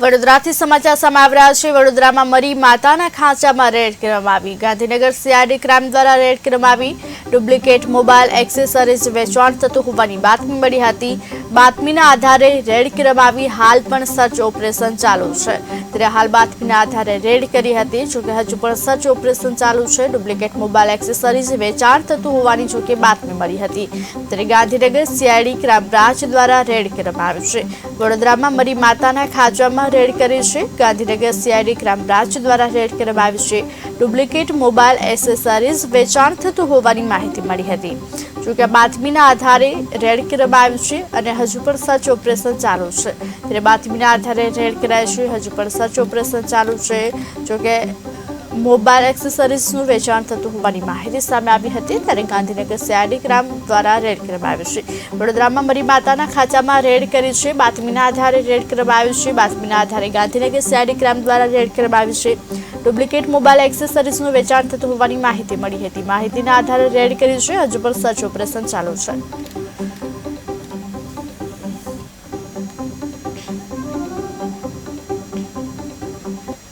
વડોદરાથી સમાચાર સામે આવ્યા છે. વડોદરામાં મરી માતાના ખાંચામાં રેડ કરવામાં આવી. ગાંધીનગર સીઆરડી ક્રાઇમ દ્વારા રેડ કરવામાં આવી. ડુપ્લિકેટ મોબાઈલ એક્સેસરીઝ વેચાણ થતું હોવાની બાતમી મળી હતી. બાતમીના આધારે રેડ કરવામાં આવી. હાલ પણ સર્ચ ઓપરેશન ચાલુ છે. ત્યારે હાલ બાતમીના આધારે રેડ કરી હતી જોકે હજુ પણ સર્ચ ઓપરેશન ચાલુ છે. ડુપ્લિકેટ મોબાઈલ એક્સેસરીઝ વેચાણ થતું હોવાની જોકે બાતમી મળી હતી. ત્યારે ગાંધીનગર સીઆઈડી ક્રાઇમ બ્રાન્ચ દ્વારા રેડ કરવામાં આવ્યું છે. વડોદરામાં મરી માતાના ખાંચામાં રેડ કરી છે. ગાંધીનગર સીઆઈડી ક્રાઇમ બ્રાન્ચ દ્વારા રેડ કરવામાં આવી છે. ડુપ્લિકેટ મોબાઈલ એસેસરીઝ વેચાણ થતું હોવાની માહિતી મળી હતી. જોકે બાતમીના આધારે રેડ કરવામાં આવ્યું છે અને હજુ પણ સર્ચ ઓપરેશન ચાલુ છે. ત્યારે બાતમીના આધારે રેડ કરાય છે. હજુ પણ સર્ચ ઓપરેશન ચાલુ છે. જોકે મોબાઈલ એક્સેસરીઝનું વેચાણ થતું હોવાની માહિતી સામે આવી હતી ત્યારે ગાંધીનગર સીઆઈડી ગ્રામ દ્વારા રેડ કરવામાં આવ્યું છે. વડોદરામાં મરી માતાના ખાચામાં રેડ કરી છે. બાતમીના આધારે રેડ કરવામાં આવ્યું છે. બાતમીના આધારે ગાંધીનગર સીઆઈડી ગ્રામ દ્વારા રેડ કરવામાં આવ્યું છે. ડુપ્લિકેટ મોબાઈલ એક્સેસરીઝનું વેચાણ થતું હોવાની માહિતી મળી હતી. માહિતીના આધારે રેડ કરી છે. હજુ પણ સર્ચ ઓપરેશન ચાલુ છે.